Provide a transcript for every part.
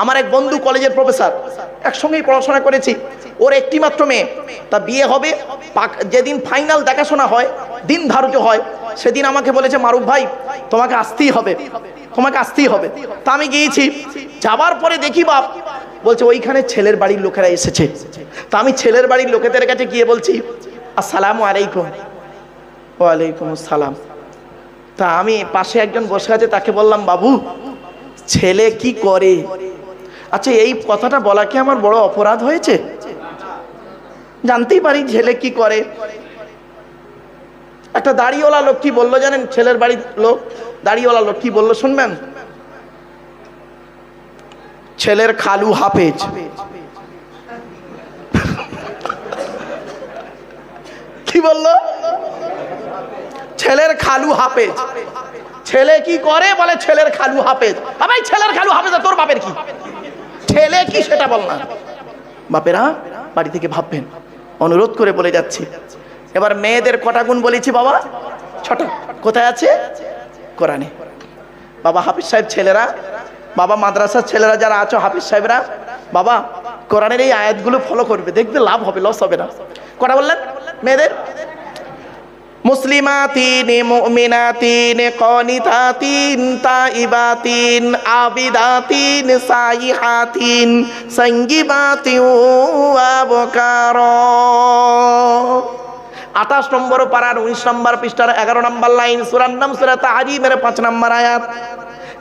আমার এক বন্ধু কলেজের প্রফেসর, একসঙ্গেই পড়াশোনা করেছি। ওর একটি মাত্র মেয়ে। তা বিয়ে হবে যেদিন ফাইনাল দেখাশোনা হয়, দিন ধার্য হয়, সেদিন আমাকে বলেছে, মারুফ ভাই, তোমাকে আসতেই হবে, তোমাকে আসতেই হবে। তা আমি গিয়েছি। যাবার পরে দেখি বাপ, বলছে, ওইখানে ছেলের বাড়ির লোকেরা এসেছে। তা আমি ছেলের বাড়ির লোকেদের কাছে গিয়ে বলছি, আসসালামু আলাইকুম। ওয়ালাইকুম আসসালাম। তা আমি পাশে একজন বসে আছে, তাকে বললাম, বাবু, ছেলে কি করে? আচ্ছা এই কথাটা বলা কি আমার বড় অপরাধ হয়েছে? জানতেই পারি ছেলে কি করে। একটা দাড়িওয়ালা লোক কি বলল, জানেন, ছেলের বাড়ির লোক, দাড়িওয়ালা লোক কি বলল, শুনবেন? ছেলের খালু হাফেজ। কি বলল? ছেলের খালু হাফেজ। ছেলে কি করে? বলে, ছেলের খালু হাফেজ। ভাই ছেলের খালু হাফেজ তোর বাপের কি? ছেলে কি সেটা বল না। বাপেরা, বাড়ি থেকে ভাববেন। অনুরোধ করে বলে যাচ্ছি। এবার মেয়েদের কটা গুণ বলেছি বাবা? ছটা। কোথায় আছে? কোরআনে। বাবা হাফিজ সাহেব ছেলেরা, বাবা মাদ্রাসার ছেলেরা যারা আছো হাফিজ সাহেবরা, বাবা, কোরআনের এই আয়াতগুলো ফলো করবে। দেখবে লাভ হবে লস হবে না। কটা বললেন? মেয়েদের? মুসলিমাতিন, মুমিনাতিন, কনিতাতিন, তাইবাতিন, আবিদাতিন, সাইহাতিন সঙ্গীবাতিন আবকার। আঠাশ নম্বর পাড়ার উনিশ নম্বর পৃষ্ঠার এগারো নম্বর লাইন সুরার নাম তাহারিমের পাঁচ নম্বর আয়াত।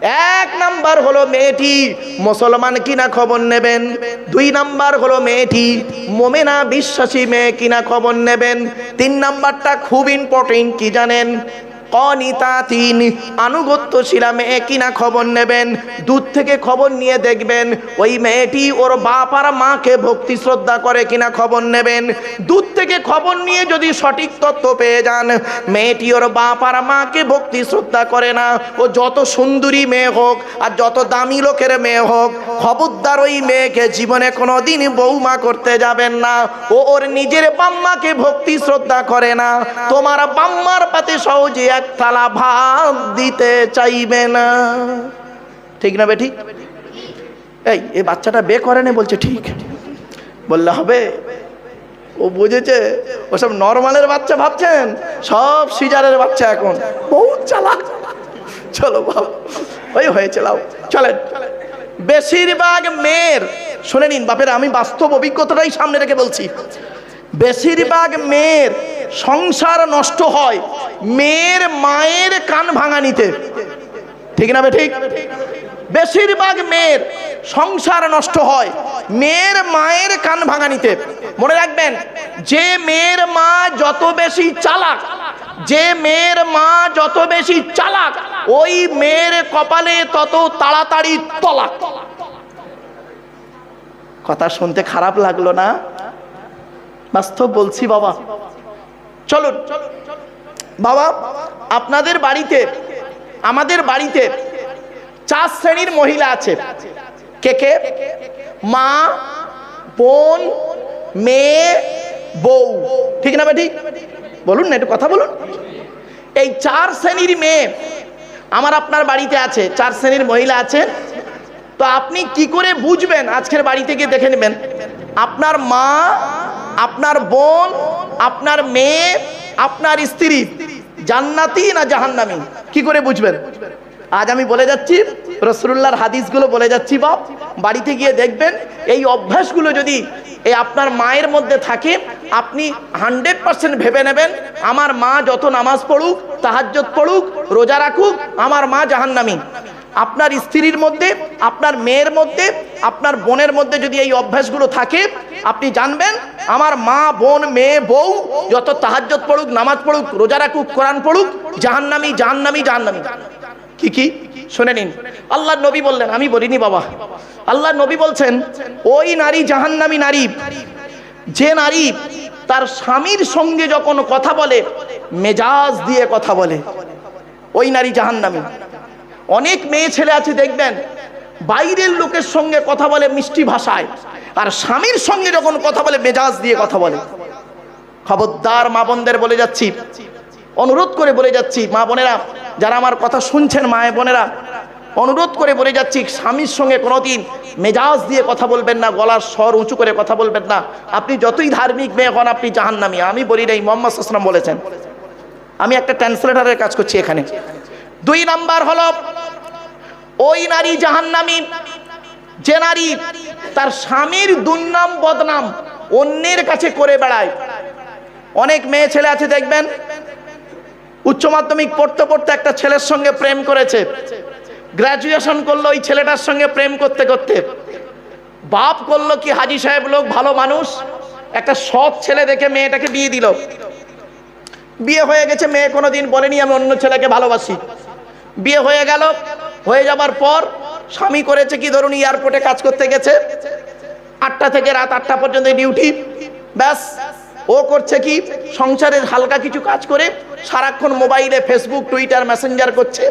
এক নাম্বার হলো মেয়েটি, মুসলমান কিনা খবর নেবেন? দুই নাম্বার হলো মেয়েটি, মোমেনা বিশ্বাসী মেয়ে কিনা খবর নেবেন? তিন নাম্বারটা খুব ইম্পর্টেন্ট কি জানেন? অনিতা তিন আনুগত্যশীলা মেয়ে কিনা খবর নেবেন, দূর থেকে খবর নিয়ে দেখবেন, ওই মেয়েটি ওর বাপ আর মাকে ভক্তি শ্রদ্ধা করে কিনা খবর নেবেন। দূর থেকে খবর নিয়ে যদি সঠিক তথ্য পেয়ে যান, মেয়েটি ওর বাপ আর মাকে ভক্তি শ্রদ্ধা করে না। ও যত সুন্দরী মেয়ে হোক আর যত দামি লোকের মেয়ে হোক, খবরদার ওই মেয়েকে জীবনে কোনো দিন বৌমা করতে যাবেন না। ও ওর নিজের বাম্মাকে ভক্তি শ্রদ্ধা করে না। তোমার বাম্মার পাতে সহজে এক থালা ভাত দিতে চাইবে না। ঠিক না বেঠিক এই, এ বাচ্চাটা বে করে না বলছে, ঠিক। বললে হবে। ও বুঝেছে, ওসব নর্মালের বাচ্চা ভাবছেন? সব সিজারের বাচ্চা এখন। বহুত চালাক। চলো বাবা। ওই হয়েছে, লাও। চলেন। বেশিরভাগ মেয়ের, শুনে নিন, বাপের, আমি বাস্তব অভিজ্ঞতাটাই সামনে রেখে বলছি। বেশিরভাগ মেয়ের সংসার নষ্ট হয় মেয়ের মায়ের কান ভাঙানিতে ঠিক না ঠিক? বেশিরভাগ মেয়ের সংসার নষ্ট হয় মেয়ের মায়ের কান ভাঙানিতে মনে রাখবেন, যে মেয়ের মা যত বেশি চালাক, যে মেয়ের মা যত বেশি চালাক, ওই মেয়ের কপালে তত তাড়াতাড়ি তলাক। কথা শুনতে খারাপ লাগল না? বাস্তব বলছি বাবা। চলুন। বাবা, আপনাদের বাড়িতে, আমাদের বাড়িতে চার শ্রেণির মহিলা আছে। কে কে? মা, বোন, মেয়ে, বউ। ঠিক না ঠিক বলুন না, একটু কথা বলুন। এই চার শ্রেণির মেয়ে আমার আপনার বাড়িতে আছে। চার শ্রেণির মহিলা আছে তো আপনি কি করে বুঝবেন? আজকের বাড়ি থেকে দেখে নেবেন। আপনার মা, আপনার বোন, আপনার মেয়ে, আপনার স্ত্রী, জান্নাতি না জাহান্নামি? কি করে বুঝবেন? আজ আমি বলে যাচ্ছি রসুল্লাহর হাদিসগুলো বলে যাচ্ছি, বাপ। বাড়িতে গিয়ে দেখবেন, এই অভ্যাসগুলো যদি এই আপনার মায়ের মধ্যে থাকে, আপনি হান্ড্রেড পার্সেন্ট ভেবে নেবেন, আমার মা যত নামাজ পড়ুক তাহাজ্জত পড়ুক, রোজা রাখুক, আমার মা জাহান্নামি। আপনার স্ত্রীর মধ্যে, আপনার মেয়ের মধ্যে, আপনার বোনের মধ্যে যদি এই অভ্যাসগুলো থাকে, আপনি জানবেন, আমার মা, বোন, মেয়ে, বউ যত তাহাজ্জত পড়ুক, নামাজ পড়ুক, রোজা রাখুক, কোরআন পড়ুক, জাহান্নামি জাহান্নামি জাহান্নামি। কি কি? শুনে নিন। আল্লাহ নবী বললেন, আমি বলিনি বাবা। আল্লাহ নবী বলছেন, ওই নারী জাহান্নামী নারী, যে নারী তার স্বামীর সঙ্গে যখন কথা বলে, মেজাজ দিয়ে কথা বলে, ওই নারী জাহান্নামী। অনেক মেয়ে ছেলে আছে, দেখবেন। বাইরের লোকের সঙ্গে কথা বলে মিষ্টি ভাষায়, আর স্বামীর সঙ্গে যখন কথা বলে মেজাজ দিয়ে কথা বলে। খবরদার মা বোনদের বলে যাচ্ছি, অনুরোধ করে বলে যাচ্ছি, মা বোনেরা, যারা আমার কথা শুনছেন মা বোনেরা, অনুরোধ করে বলে যাচ্ছি, স্বামীর সঙ্গে কোনোদিন মেজাজ দিয়ে কথা বলবেন না, গলার স্বর উঁচু করে কথা বলবেন না। আপনি যতই ধার্মিক মেয়ে হন, আপনি জাহান্নামি। আমি বলি নাই, মোহাম্মদ আসলাম বলেছেন। আমি একটা ট্রান্সলেটারের কাজ করছি এখানে। দুই নাম্বার হলো ওই নারী জাহান্নামী। যে নারী তার স্বামীর দুর্নাম বদনাম অন্যের কাছে করে বেড়ায়। অনেক মেয়ে ছেলে আছে, দেখবেন? উচ্চ মাধ্যমিক পড়তে পড়তে একটা ছেলের সঙ্গে প্রেম করেছে। গ্রাজুয়েশন করল ওই ছেলেটার সঙ্গে প্রেম করতে করতে। বাপ করল কি, হাজি সাহেব লোক ভালো মানুষ? একটা সৎ ছেলে দেখে মেয়েটাকে বিয়ে দিল। বিয়ে হয়ে গেছে, মেয়ে কোনোদিন বলেনি, আমি অন্য ছেলেকে ভালোবাসি। বিয়ে হয়ে গেল হয়ে যাবার পর স্বামী করেছে কি ধরুন এয়ারপোর্টে কাজ করতে গেছে। আটটা থেকে রাত আটটা পর্যন্ত ডিউটি ব্যাস, ও করছে কি? সংসারের হালকা কিছু কাজ করে সারাক্ষণ মোবাইলে ফেসবুক টুইটার মেসেঞ্জার করছে।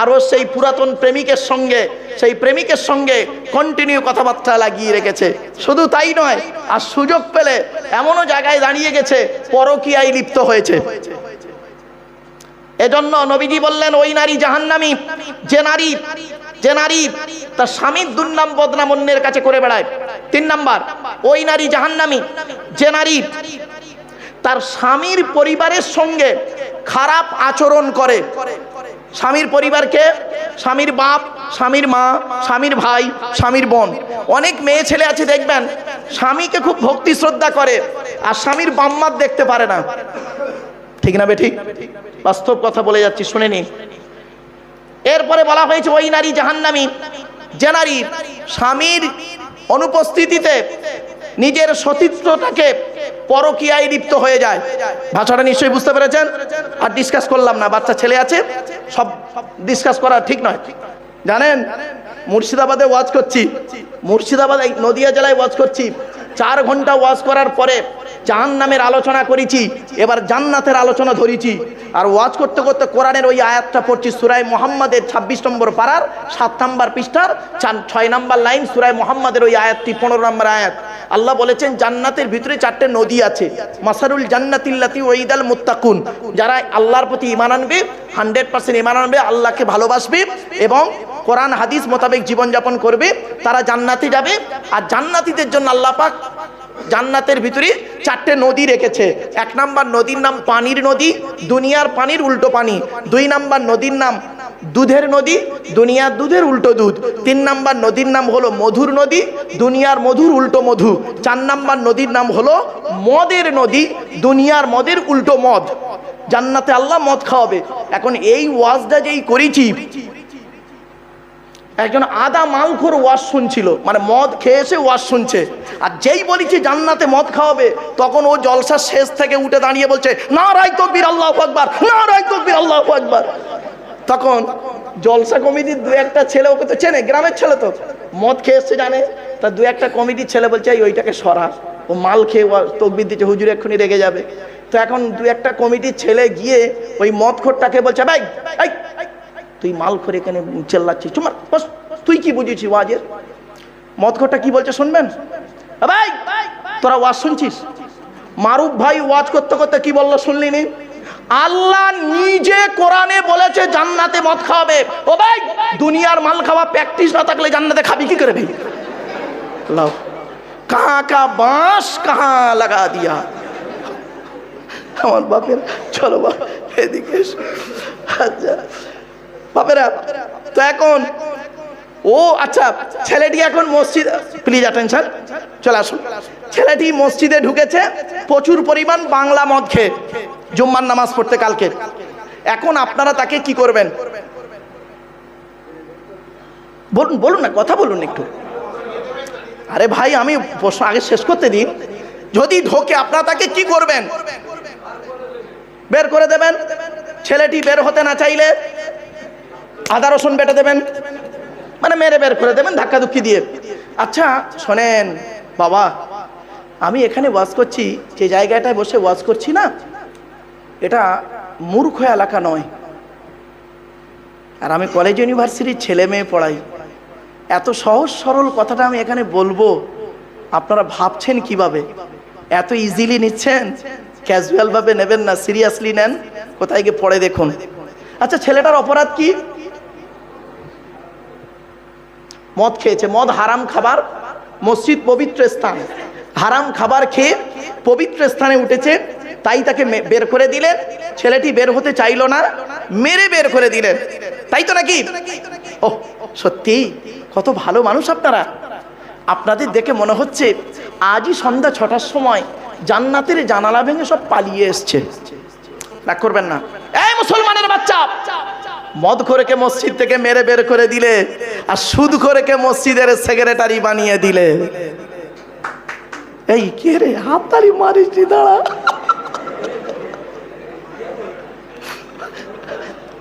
আর ও সেই পুরাতন প্রেমিকের সঙ্গে, সেই প্রেমিকের সঙ্গে কন্টিনিউ কথাবার্তা লাগিয়ে রেখেছে। শুধু তাই নয়, আর সুযোগ পেলে এমনও জায়গায় দাঁড়িয়ে গেছে, পরকীয়ায় লিপ্ত হয়েছে। এজন্য নবীজি বললেন, ওই নারী জাহান্নামী, যে নারী যে নারী তার স্বামীর দুর্নাম বদনাম অন্যের কাছে করে বেড়ায়। তিন নাম্বার, ওই নারী জাহান্নামী, যে নারী তার স্বামীর পরিবারের সঙ্গে খারাপ আচরণ করে। স্বামীর পরিবারকে স্বামীর বাপ, স্বামীর মা, স্বামীর ভাই, স্বামীর বোন। অনেক মেয়ে ছেলে আছে, দেখবেন, স্বামীকে খুব ভক্তি শ্রদ্ধা করে, আর স্বামীর বাম্মার দেখতে পারে না। ঠিক না বেঠিক বাস্তব কথা বলে যাচ্ছি, শুনে নিন। এরপরে বলা হয়েছে, ওই নারী জাহান্নামী, যে নারী স্বামীর অনুপস্থিতিতে নিজের সতীত্বটাকে পরকীয়ায় লিপ্ত হয়ে যায়। ভাষাটা নিশ্চয়ই বুঝতে পেরেছেন? আর ডিসকাস করলাম না, বাচ্চা ছেলে আছে, সব ডিসকাস করা ঠিক নয়। জানেন, মুর্শিদাবাদে ওয়াজ করছি, মুর্শিদাবাদ নদিয়া জেলায় ওয়াজ করছি। চার ঘণ্টা ওয়াজ করার পরে জাহান নামের আলোচনা করেছি, এবার জান্নাতের আলোচনা ধরেছি। আর ওয়াজ করতে করতে কোরআনের ওই আয়াতটা পড়ছি সুরাই মোহাম্মদের ছাব্বিশ নম্বর পাড়ার সাত নম্বর পৃষ্ঠার ছয় নম্বর লাইন সুরাই মোহাম্মদের ওই আয়াতটি, পনেরো নম্বর আয়াত। আল্লাহ বলেছেন, জান্নাতের ভিতরে চারটে নদী আছে, মাসারুল জান্নাতিল্লাতি ওইদাল মুত্তাকুন। যারা আল্লাহর প্রতি ইমান আনবে, হান্ড্রেড পার্সেন্ট ইমান আনবে, আল্লাহকে ভালোবাসবে এবং কোরআন, হাদিস মোতাবেক জীবনযাপন করবে, তারা জান্নাতে যাবে। আর জান্নাতিদের জন্য আল্লাহ পাক জান্নাতের ভিতরে চারটে নদী রেখেছে। এক নাম্বার নদীর নাম পানির নদী, দুনিয়ার পানির উল্টো পানি। দুই নাম্বার নদীর নাম দুধের নদী, দুনিয়ার দুধের উল্টো দুধ। তিন নাম্বার নদীর নাম হলো মধুর নদী, দুনিয়ার মধুর উল্টো মধু। চার নাম্বার নদীর নাম হলো মদের নদী, দুনিয়ার মদের উল্টো মদ। জান্নাতে আল্লাহ মদ খাওয়াবে। এখন এই ওয়াজটা যেই করেছি একজন আদা মালখোর ওয়াশ শুনছিল মানে মদ খেয়ে এসে ওয়াশ শুনছে। আর যেই বলেছি জান্নাতে মদ খাওয়াবে, তখন ও জলসার শেষ থেকে উঠে দাঁড়িয়ে বলছে না রায় তকবির, আল্লাহ আকবার না রায় তকবির, আল্লাহ আকবার। তখন জলসা কমিটির দু একটা ছেলে ওকে তো চেনে, গ্রামের ছেলে তো, মদ খেয়ে এসছে জানে। তা দু একটা কমিটির ছেলে বলছে ওইটাকে সরা। ও মাল খেয়ে তকবির দিচ্ছে, হুজুর এক্ষুনি রেগে যাবে। তো এখন দু একটা কমিটির ছেলে গিয়ে ওই মদ খোরটাকে বলছে ভাই তুই মাল করে এখানে চেল্লাচ্ছিস। তোমার তুই কি বুঝেছি ওয়াজের? মদ খোরটা কি বলছে শুনবেন? ভাই তোরা ওয়াজ শুনছিস? মারুফ ভাই ওয়াজ করতে করতে কি বলল শুনলি নি? আল্লাহ নিজে কোরআনে বলেছে জান্নাতে মদ খাওয়াবে। ও ভাই দুনিয়ার মাল খাওয়া প্র্যাকটিস না থাকলে জান্নাতে খাবি কি করে ভাই লাও কাহা কা বাঁশ কাহা লাগা দিয়া। আমার বাপের, চলো বাপ, এদিকে আচ্ছা। বাপেরা, তো এখন, ও আচ্ছা ছেলেটি এখন মসজিদ প্লিজ অ্যাটেনশন চলে আসুন। ছেলেটি মসজিদে ঢুকেছে, প্রচুর পরিমাণ বাংলা মদ খেয়ে, জুম্মার নামাজ পড়তে কালকে। এখন আপনারা তাকে কি করবেন? বলুন বলুন না, কথা বলুন একটু। আরে ভাই, আমি প্রশ্ন আগে শেষ করতে দিন যদি ঢোকে, আপনারা তাকে কি করবেন? বের করে দেবেন। ছেলেটি বের হতে না চাইলে আদা রসুন বেটে দেবেন। মানে মেরে বের করে দেবেন ধাক্কা ধুক্কি দিয়ে। আচ্ছা শোনেন, বাবা, আমি এখানে ওয়াজ করছি, যে জায়গাটায় বসে ওয়াজ করছি না, এটা মূর্খ এলাকা নয়। আর আমি কলেজ ইউনিভার্সিটির ছেলে মেয়ে পড়াই। এত সহজ সরল কথাটা আমি এখানে বলব। আপনারা ভাবছেন কীভাবে? এত ইজিলি নিচ্ছেন? ক্যাজুয়ালভাবে নেবেন না সিরিয়াসলি নেন? কোথায় গিয়ে পড়ে দেখুন। আচ্ছা ছেলেটার অপরাধ কি? মদ খেয়েছে। মদ হারাম খাবার মসজিদ পবিত্র স্থান। হারাম খাবার খেয়ে পবিত্র স্থানে উঠেছে। তাই তাকে বের করে দিলেন। ছেলেটি বের হতে চাইলো না। মেরে বের করে দিলেন। তাই তো নাকি? ও সত্যি? কত ভালো মানুষ আপনারা। আপনাদের দেখে মনে হচ্ছে আজই সন্ধ্যা ছটার সময় জান্নাতের জানালা ভেঙে সব পালিয়ে এসছে। রাগ করবেন না। এই মুসলমানের বাচ্চা! মদ করেকে মসজিদ থেকে মেরে বের করে দিলে আর সুদ করেকে মসজিদের সেক্রেটারি বানিয়ে দিলে। এই কে রে? হাততালি মারিস দাঁড়া।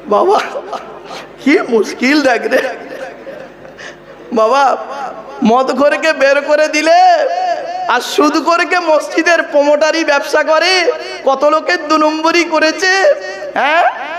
বাবা, কি মুশকিল দেখ রে। বাবা মদ করেকে বের করে দিলে আর সুদ করেকে মসজিদের প্রমোটারি ব্যবসা করে কত লোকের দু নম্বরই করেছে হ্যাঁ?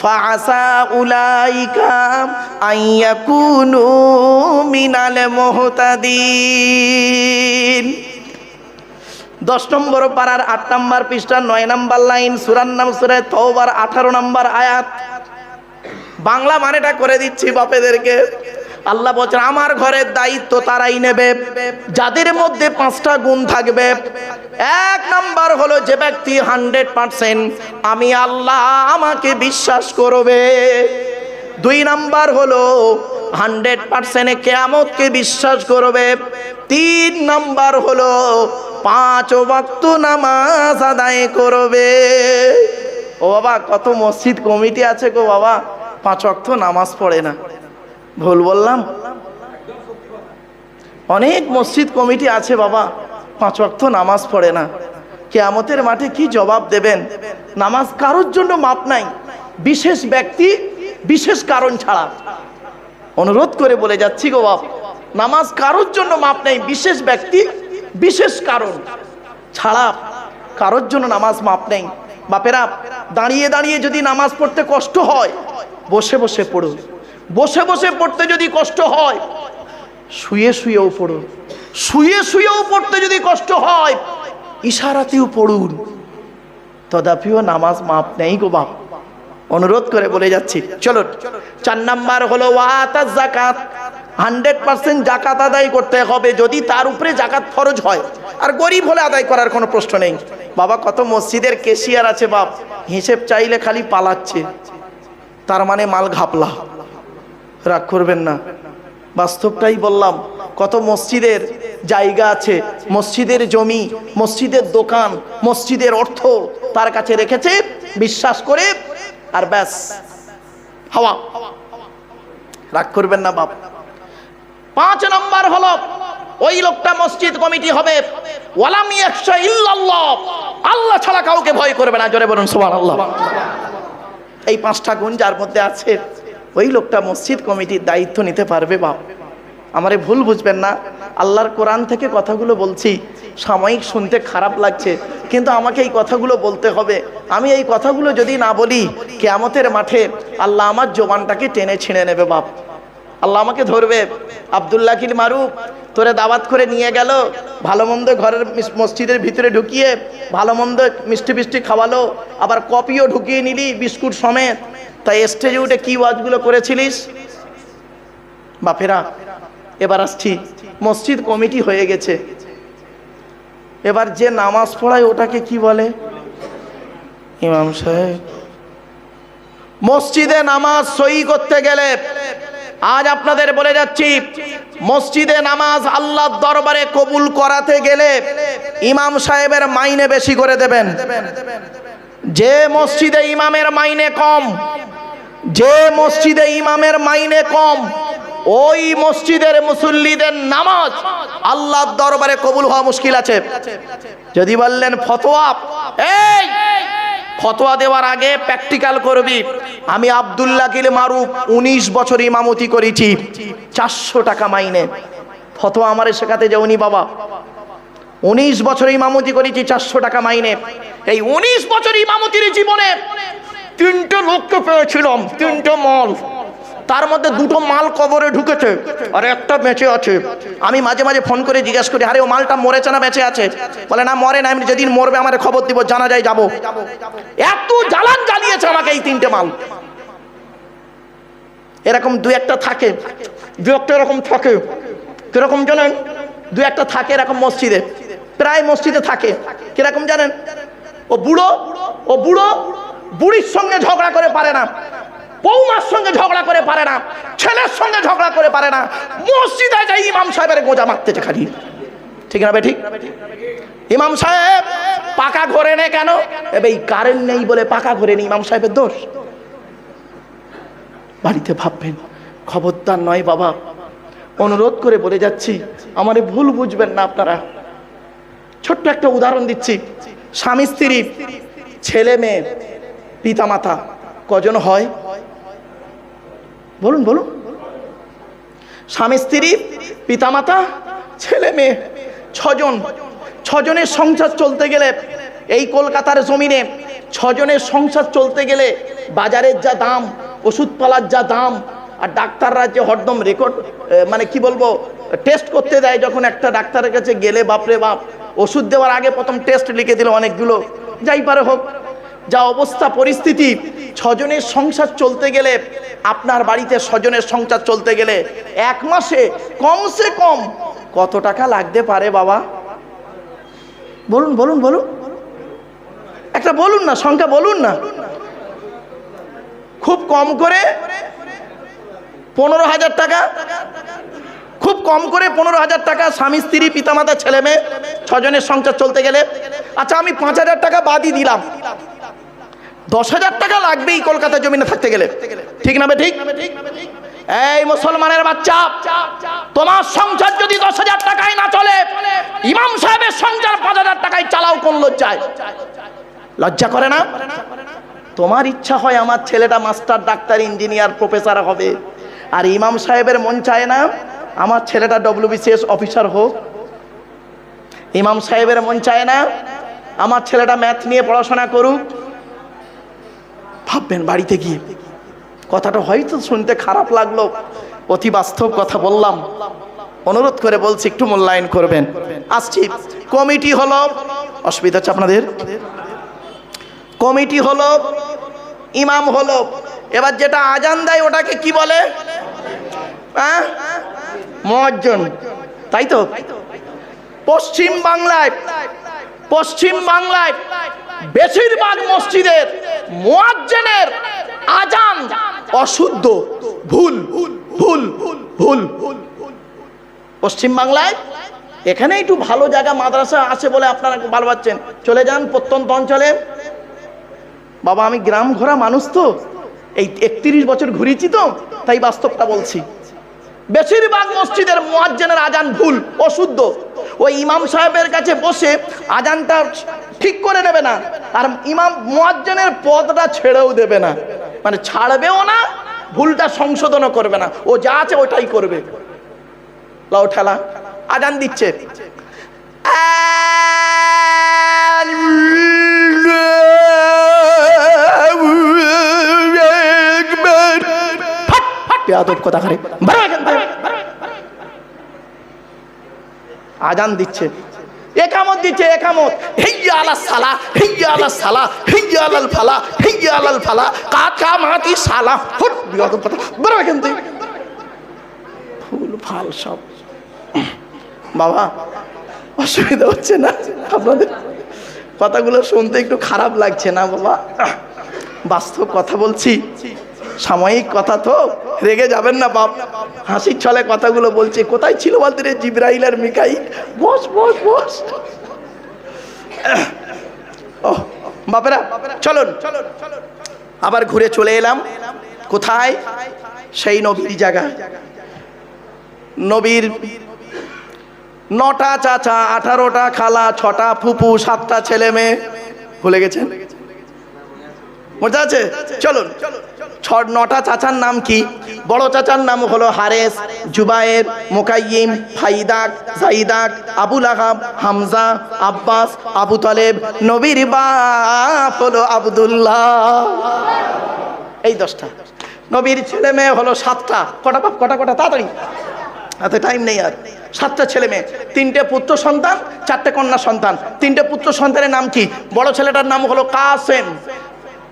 فعسى أولئك أن يكونوا من المهتدين দশ নম্বর পাড়ার আট নম্বর পৃষ্ঠা নয় নম্বর লাইন সুরান নাম সুরায় তওবার আঠারো নম্বর আয়াত বাংলা মানেটা করে দিচ্ছি বাপেদেরকে আল্লাহ বলছেন, আমার ঘরের দায়িত্ব তারাই নেবে, যাদের মধ্যে পাঁচটা গুণ থাকবে। এক নাম্বার হলো যে ব্যক্তি হান্ড্রেড পার্সেন্ট আমি আল্লাহ আমাকে বিশ্বাস করবে। দুই নাম্বার হলো হান্ড্রেড পার্সেন্টে কেয়ামতকে বিশ্বাস করবে। তিন নাম্বার হলো পাঁচ ওয়াক্ত নামাজ আদায় করবে। ও বাবা, কত মসজিদ কমিটি আছে গো বাবা। পাঁচ ওয়াক্ত নামাজ পড়ে না। ভুল বললাম? অনেক মসজিদ কমিটি আছে বাবা, পাঁচ ওয়াক্ত নামাজ পড়ে না। কেয়ামতের মাঠে কি জবাব দেবেন? নামাজ কারোর জন্য মাপ নাই, বিশেষ ব্যক্তি, বিশেষ কারণ ছাড়া। অনুরোধ করে বলে যাচ্ছি গো বাপ, নামাজ কারোর জন্য মাপ নেই, বিশেষ ব্যক্তি, বিশেষ কারণ। ছাড়া কারোর জন্য নামাজ মাপ নেই। বাপেরা, দাঁড়িয়ে দাঁড়িয়ে যদি নামাজ পড়তে কষ্ট হয়, বসে বসে পড়ুন। বসে বসে পড়তে যদি কষ্ট হয়, শুয়ে শুয়েও পড়ুন। শুয়ে শুয়েও পড়তে যদি কষ্ট হয়, ইশারাতেও পড়ুন। তদাপিও নামাজ মাপ নেই গো বাপ। অনুরোধ করে বলে যাচ্ছি চলো চার নাম্বার হলো জাকাত হান্ড্রেড পার্সেন্ট জাকাত আদায় করতে হবে। যদি তার উপরে জাকাত ফরজ হয়, আর গরিব হলে আদায় করার কোনো প্রশ্ন নেই। বাবা, কত মসজিদের কেশিয়ার আছে বাপ। হিসেব চাইলে খালি পালাচ্ছে। তার মানে মাল ঘাপলা। রাগ করবেন না। বাস্তবটাই বললাম, কত মসজিদের জায়গা আছে, মসজিদের জমি, মসজিদের দোকান, মসজিদের অর্থ তার কাছে রেখেছে, বিশ্বাস করে, আর ব্যাস। হাওয়া। রাগ করবেন না, বাপ। পাঁচ নম্বর হলো, ওই লোকটা মসজিদ কমিটি হবে। আল্লাহ ছাড়া কাউকে ভয় করবে না, জোরে বলুন আল্লাহ এই পাঁচটা গুণ যার মধ্যে আছে ওই লোকটা মসজিদ কমিটির দায়িত্ব নিতে পারবে বাপ। আমারে ভুল বুঝবেন না, আল্লাহর কোরআন থেকে কথাগুলো বলছি, সাময়িক শুনতে খারাপ লাগছে, কিন্তু আমাকে এই কথাগুলো বলতে হবে। আমি এই কথাগুলো যদি না বলি, কেয়ামতের মাঠে আল্লাহ আমার জোবানটাকে টেনে ছিঁড়ে নেবে বাপ। আল্লাহ আমাকে ধরবে। আবদুল্লাহ কিল মারুফ, তোরে দাওয়াত করে নিয়ে গেল, ভালো মন্দ ঘরের মসজিদের ভিতরে ঢুকিয়ে, ভালো মন্দ মিষ্টি মিষ্টি খাওয়ালো, আবার কপিও ঢুকিয়ে নিলি, বিস্কুট সমেত। তাই স্টেজে উঠে কি ওয়াজগুলো করেছিলিস? বাপেরা, এবার আসছি। মসজিদ কমিটি হয়ে গেছে। এবার যে নামাজ পড়ায় ওটাকে কি বলে? ইমাম সাহেব। মসজিদে নামাজ সই করতে গেলে, আজ আপনাদের বলে যাচ্ছি, মসজিদে নামাজ আল্লাহর দরবারে কবুল করাতে গেলে ইমাম সাহেবের মাইনে বেশি করে দেবেন। যে মসজিদে ইমামের মাইনে কম, যে মসজিদে ইমামের মাইনে কম, ওই মসজিদের মুসল্লিদের নামাজ আল্লাহর দরবারে কবুল হওয়া মুশকিল আছে। যদি বললেন, ফতোয়া? এই, ফতোয়া দেওয়ার আগে প্র্যাকটিক্যাল করবি। আমি আবদুল্লাহ কিল মারুফ উনিশ বছর ইমামতি করেছি, চারশো টাকা মাইনে। ফতোয়া আমারে শেখাতে যাওনি বাবা। উনিশ বছর ইমামতি করেছি, চারশো টাকা মাইনে। এই উনিশ বছর ইমামতির জীবনে তিনটে লোককে পেয়েছিলাম, তিনটে মল। তার মধ্যে দুটো মাল কবরে ঢুকেছে, আর একটা বেঁচে আছে। আমি মাঝে মাঝে ফোন করে জিজ্ঞেস করি, আরে, ও মালটা মরেছে না বেঁচে আছে? বলে, না, মরে না আমি যেদিন মরবে আমার খবর দিব, জানা যায় যাব। এত জ্বালান জ্বালিয়েছে আমাকে এই তিনটে মাল। এরকম দু একটা থাকে দু একটা এরকম থাকে। কীরকম জানেন? দু একটা থাকে এরকম মসজিদে। প্রায় মসজিদে থাকে। কীরকম জানেন? ও বুড়ো ও বুড়ো, বুড়ির সঙ্গে ঝগড়া করে পারে না। বৌমার সঙ্গে ঝগড়া করে পারে না। ছেলের সঙ্গে ঝগড়া করে পারে না। মসজিদে যাই ইমাম সাহেবের গোজা মারতেছে খালি। ঠিক না ঠিক? ইমাম সাহেব, পাকা ঘরে নে কেন? এবে এই কারেন্ট নেই বলে পাকা ঘরে নেই ইমাম সাহেবের দোষ। বাড়িতে ভাববেন, খবরদার নয় বাবা। অনুরোধ করে বলে যাচ্ছি, আমারে ভুল বুঝবেন না আপনারা। ছোট্ট একটা উদাহরণ দিচ্ছি। স্বামী, স্ত্রী, ছেলে, মেয়ে, পিতামাতা, কজন হয়? বলুন বলুন। স্বামী, স্ত্রী, পিতামাতা, ছেলে, মেয়ে, ছজন। ছজনের সংসার চলতে গেলে এই কলকাতার জমিনে ছজনের সংসার চলতে গেলে বাজারের যা দাম, ওষুধপালার যা দাম, আর ডাক্তাররা যে হরদম রেকর্ড মানে কি বলব টেস্ট করতে দেয় যখন একটা ডাক্তারের কাছে গেলে, বাপরে বাপ, ওষুধ দেওয়ার আগে প্রথম টেস্ট লিখে দিল অনেকগুলো। যাই পারে হোক, যা অবস্থা, পরিস্থিতি, ছজনের সংসার চলতে গেলে, আপনার বাড়িতে ছজনের সংসার চলতে গেলে, এক মাসে কমসে কম কত টাকা লাগতে পারে বাবা? বলুন বলুন বলুন। একটা বলুন না, সংখ্যা বলুন না। খুব কম করে পনেরো হাজার টাকা খুব কম করে পনেরো হাজার টাকা স্বামী, স্ত্রী, পিতামাতা, ছেলে মেয়ে, ছজনের সংসার চলতে গেলে। আচ্ছা আমি পাঁচ হাজার টাকা বাদই দিলাম। দশ হাজার টাকা লাগবেই কলকাতা জমিনে থাকতে গেলে। ঠিক না ঠিক? এই মুসলমানের বাচ্চা, তোমার সংসার যদি দশ হাজার টাকায় না চলে, ইমাম সাহেবের সংসার পাঁচ হাজার টাকায় চালাও কোন লজ্জায়? লজ্জা করে না? তোমার ইচ্ছা হয় আমার ছেলেটা মাস্টার, ডাক্তার, ইঞ্জিনিয়ার, প্রফেসর হবে। আর ইমাম সাহেবের মন চায় না আমার ছেলেটা ডব্লিউবিসিএস অফিসার হোক, ইমাম সাহেবের মন চায় না, আমার ছেলেটা ম্যাথ নিয়ে পড়াশোনা করুক। ভাববেন বাড়িতে গিয়ে, কথাটা হয়তো শুনতে খারাপ লাগল, অতি বাস্তব কথা বললাম। অনুরোধ করে বলছি, একটু মূল্যায়ন করবেন। আসছি, কমিটি হলো, অসুবিধা হচ্ছে আপনাদের? কমিটি হলো, ইমাম হলো। এবার যেটা আজান দেয়, ওটাকে কি বলে? মহাজন, তাই তো? পশ্চিম বাংলায় পশ্চিম বাংলায় বেশিরভাগ মসজিদের মোয়াজ্জেনের আজান অশুদ্ধ, ভুল ভুল ভুল পশ্চিম বাংলায়? এখানে একটু ভালো জায়গা মাদ্রাসা আছে বলে আপনারা ভালো পাচ্ছেন চলে যান প্রত্যন্ত অঞ্চলে। বাবা, আমি গ্রাম ঘোরা মানুষ তো। এই একত্রিশ বছর ঘুরেছি তো, তাই বাস্তবটা বলছি। বেশিরভাগ মসজিদের মোয়াজ্জেনের আজান ভুল, অশুদ্ধ। ওই ইমাম সাহেবের কাছে বসে আজানটা ঠিক করে নেবে না, আর ইমাম মোয়াজ্জেনের পদটা ছেড়েও দেবে না। মানে ছাড়বেও না, ভুলটা সংশোধনও করবে না। ও যা আছে ওটাই করবে। লাও ঠেলা, আজান দিচ্ছে। বেয়াদব কথা খারে। আজান দিচ্ছে। একামত দিচ্ছে, একামত। হেইয়া আলা সালা হেইয়া আলা সালা হেইয়া আলাল ফালা হেইয়া আলাল ফালা। কাকা মাতি সালা। ফুট বিগত কথা। বড় এখান থেকে ফুল, ফাল সব। বাবা, অসুবিধা হচ্ছে না? আপনাদের কথাগুলো শুনতে একটু খারাপ লাগছে না বাবা? বাস্তব কথা বলছি। সাময়িক কথা তো, রেগে যাবেন না বাপ। হাসির ছলে কথাগুলো বলছে, কোথায় ছিল বলতে রে জিব্রাইল আর মিকাই বস বস বস। ও বাপেরা, চলুন। আবার ঘুরে চলে এলাম। কোথায়? সেই নবীর জায়গায়। নবীর নটা চাচা, আঠারোটা খালা, ছটা ফুপু, সাতটা ছেলে মেয়ে। ভুলে গেছেন? মজা আছে? চলুন। ছ নটা চাচার নাম কি? বড় চাচার নাম হলো হারেস, জুবায়ের মোকাইম ফাইদাক, জাইদাক, আবুল আহাব, হামজা, আব্বাস, আবু তালেব, নবীর বাপ হলো আবদুল্লাহ। এই দশটা। নবীর ছেলে মেয়ে হলো সাতটা। কটা বাপ? কটা কটা? তাড়াতাড়ি। হাতে টাইম নেই আর। সাতটা ছেলে মেয়ে। তিনটে পুত্র সন্তান, চারটে কন্যা সন্তান। তিনটে পুত্র সন্তানের নাম কি? বড় ছেলেটার নাম হলো কাসেম।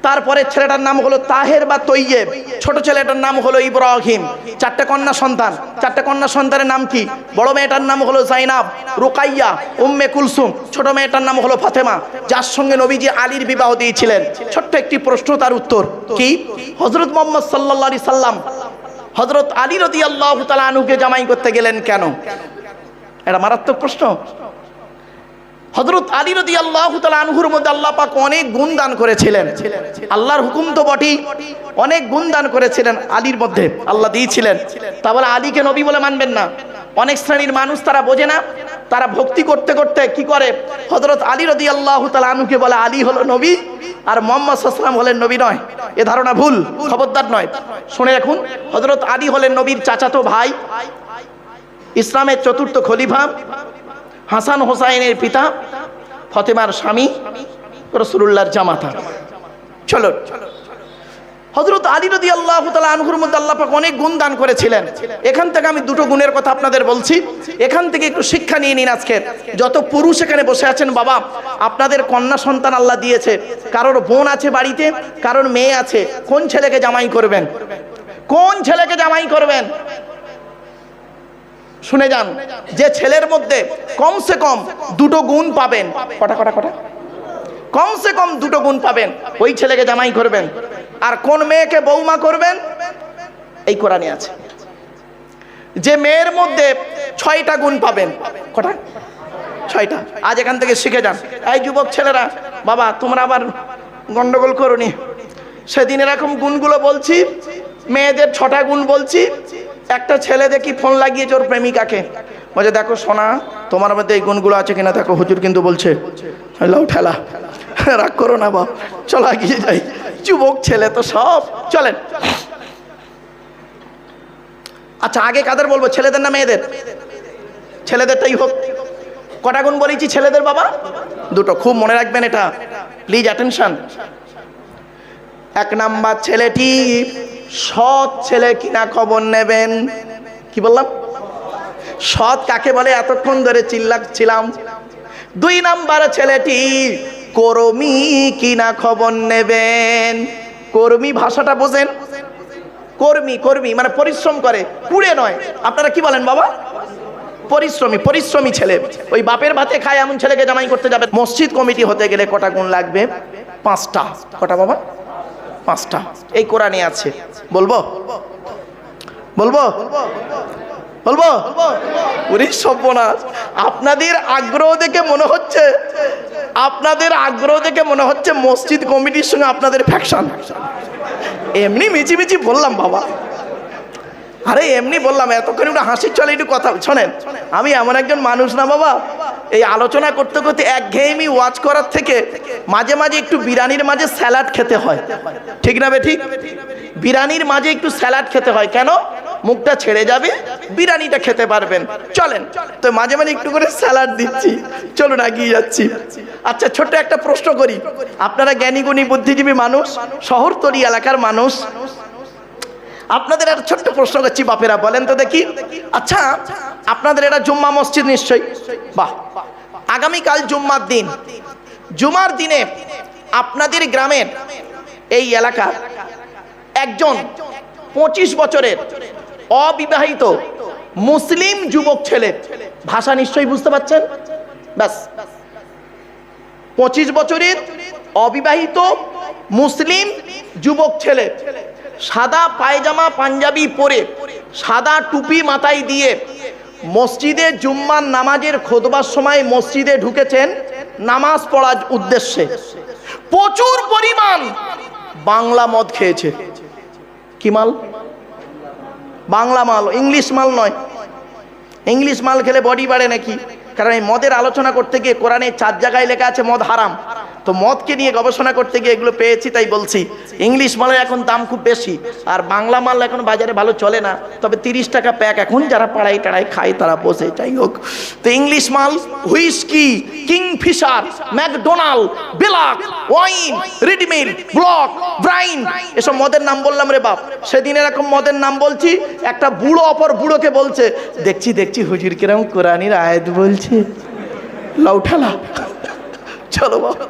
তারপরে ছেলেটার নাম হলো তাহের বা তৈয়েব। ছোট ছেলেটার নাম হলো ইব্রাহিম। চারটে কন্যা সন্তান। চারটে কন্যা সন্তানের নাম কি? বড় মেয়েটার নাম হলো জাইনাব, রুকাইয়া, উম্মে কুলসুম। ছোট মেয়েটার নাম হলো ফাতেমা। যার সঙ্গে নবীজি আলীর বিবাহ দিয়েছিলেন। ছোট্ট একটি প্রশ্ন তার উত্তর। কি? হজরত মোহাম্মদ সাল্লা সাল্লাম হজরত আলী রদি আল্লাহ আনুকে জামাই করতে গেলেন কেন? এটা মারাত্মক প্রশ্ন। হজরত আলী রদি আল্লাহ আনহুর মধ্যে আল্লাহ পাক অনেক গুণ দান করেছিলেন। আল্লাহর হুকুম তো বটেই। অনেক গুণ দান করেছিলেন আলীর মধ্যে। আল্লাহ দিয়েছিলেন। তা বলে আলীকে নবী বলে মানবেন না। অনেক শ্রেণির মানুষ তারা বোঝে না। তারা ভক্তি করতে করতে কি করে? হজরত আলী রদি আল্লাহ আনুকে বলে, আলী হলো নবী আর মোহাম্মদ সাল্লাম হলেন নবী নয়। এ ধারণা ভুল, খবরদার নয়। শুনে রাখুন হজরত আলী হলেন নবীর চাচাতো ভাই। ইসলামের চতুর্থ খলিফা। হাসান হোসাইনের পিতা, ফতেমার স্বামী রসুল্লাহর জামাতা। চলো। হজরত আলী রদি আল্লাহ আনহুর মধ্যে আল্লাপাক অনেক গুণ দান করেছিলেন। এখান থেকে আমি দুটো গুণের কথা আপনাদের বলছি। এখান থেকে একটু শিক্ষা নিয়ে নিন আজকে। যত পুরুষ এখানে বসে আছেন, বাবা, আপনাদের কন্যা সন্তান আল্লাহ দিয়েছে। কারোর বোন আছে বাড়িতে, কারোর মেয়ে আছে। কোন ছেলেকে জামাই করবেন? কোন ছেলেকে জামাই করবেন? শুনে যান, যে ছেলের মধ্যে কমসে কম দুটো গুণ পাবেন। কটা কটা কটা? কমসে কম দুটো গুণ পাবেন। ওই ছেলেকে জামাই করবেন। আর কোন মেয়েকে বৌমা করবেন? এই কোরআনে আছে। যে মেয়ের মধ্যে ছয়টা গুণ পাবেন। কটা? ছয়টা। আজ এখান থেকে শিখে যান। এই যুবক ছেলেরা, বাবা, তোমরা আবার গন্ডগোল করনি। সেদিন এরকম গুণগুলো বলছি, মেয়েদের ছটা গুণ বলছি একটা ছেলে দেখি ফোন লাগিয়েছে ওর প্রেমিকাকে। বলছে, দেখো সোনা, তোমার মধ্যে এই গুণগুলো আছে কিনা? দেখো, হুজুর কিন্তু বলছে, লাউ ঠেলা, রাগ করো না বাপ, চলো এগিয়ে যাই। যুবক ছেলে তো সব, চলেন। আচ্ছা আগে কাদের বলব? ছেলেদের না মেয়েদের? ছেলেদেরটাই হোক। কটা গুণ বলেছি ছেলেদের, বাবা? দুটো, খুব মনে রাখবেন এটা। প্লিজ অ্যাটেনশন এক নাম্বার ছেলেটি সৎ ছেলে কিনা খবর নেবেন? কি বললাম? সৎ কাকে বলে? এতক্ষণ ধরে চিল্লাচ্ছিলাম। দুই নাম্বার ছেলেটি কর্মী কিনা খবর নেবেন? কর্মী ভাষাটা বোঝেন। কর্মী কর্মী মানে পরিশ্রম করে কুড়ে নয়। আপনারা কি বলেন বাবা? পরিশ্রমী পরিশ্রমী ছেলে। ওই বাপের ভাতে খায় এমন ছেলেকে জামাই করতে যাবে। মসজিদ কমিটি হতে গেলে কটা গুণ লাগবে? পাঁচটা। কটা বাবা? পাঁচটা। এই কোরআনে আছে। বলব? বলব? বলব? উনি সর্বনাশ। আপনাদের আগ্রহ দেখে মনে হচ্ছে, আপনাদের আগ্রহ দেখে মনে হচ্ছে মসজিদ কমিটির সঙ্গে আপনাদের ফ্যাকশন এমনি মিচি মিচিমিচি বললাম বাবা। আরে, এমনি বললাম, এতক্ষণ একটু হাসির চলে একটু কথা শোনেন, আমি এমন একজন মানুষ না বাবা। এই আলোচনা করতে করতে এক ঘেয়েমি ওয়াচ করার থেকে মাঝে মাঝে একটু বিরিয়ানির মাঝে স্যালাড খেতে হয়। ঠিক না বে ঠিক? বিরিয়ানির মাঝে একটু স্যালাড খেতে হয়। কেন? মুখটা ছেড়ে যাবে, বিরিয়ানিটা খেতে পারবেন। চলেন, তো মাঝে মাঝে একটু করে স্যালাড দিচ্ছি। চলুন, এগিয়ে যাচ্ছি। আচ্ছা ছোট্ট একটা প্রশ্ন করি। আপনারা জ্ঞানীগুণী, বুদ্ধিজীবী মানুষ, শহরতলি এলাকার মানুষ আপনাদের একটা ছোট্ট প্রশ্ন করছি, বাপেরা, বলেন তো দেখি। আচ্ছা আপনাদের এটা জুম্মা মসজিদ নিশ্চয়ই? বাহ। আগামীকাল জুম্মার দিন। জুমার দিনে আপনাদের গ্রামের এই এলাকার একজন পঁচিশ বছরের অবিবাহিত মুসলিম যুবক ছেলে ভাষা নিশ্চয়ই বুঝতে পারছেন? ব্যাস। পঁচিশ বছরের অবিবাহিত মুসলিম যুবক ছেলে সাদা পায়জামা পাঞ্জাবি পরে সাদা টুপি মাথায় দিয়ে মসজিদে জুম্মার নামাজের খোদবার সময় মসজিদে ঢুকেছেন নামাজ পড়ার উদ্দেশ্যে। প্রচুর পরিমাণ বাংলা মদ খেয়েছে। কি মাল? বাংলা মাল, ইংলিশ মাল নয়। ইংলিশ মাল খেলে বডি বাড়ে নাকি? কারণ এই মদের আলোচনা করতে গিয়ে কোরআনে চার জায়গায় লেখা আছে, মদ হারাম। তো মদকে নিয়ে গবেষণা করতে গিয়ে এগুলো পেয়েছি, তাই বলছি। ইংলিশ মালের এখন দাম খুব বেশি, আর বাংলা মাল এখন বাজারে ভালো চলে না। তবে তিরিশ টাকা প্যাক এখন যারা পাড়াই টাড়াই খায়, তারা বসে যাই হোক। তো ইংলিশ মাল, whisky, Kingfisher, McDonald, black, wine, readymade, block, Brian, এসব মদের নাম বললাম রে বাপ। সেদিন এরকম মদের নাম বলছি, একটা বুড়ো অপর বুড়োকে বলছে, দেখছি দেখছি, হুজুর কিরম কোরআনির আয়াত বলছে। লউঠালা। চলো বাবা।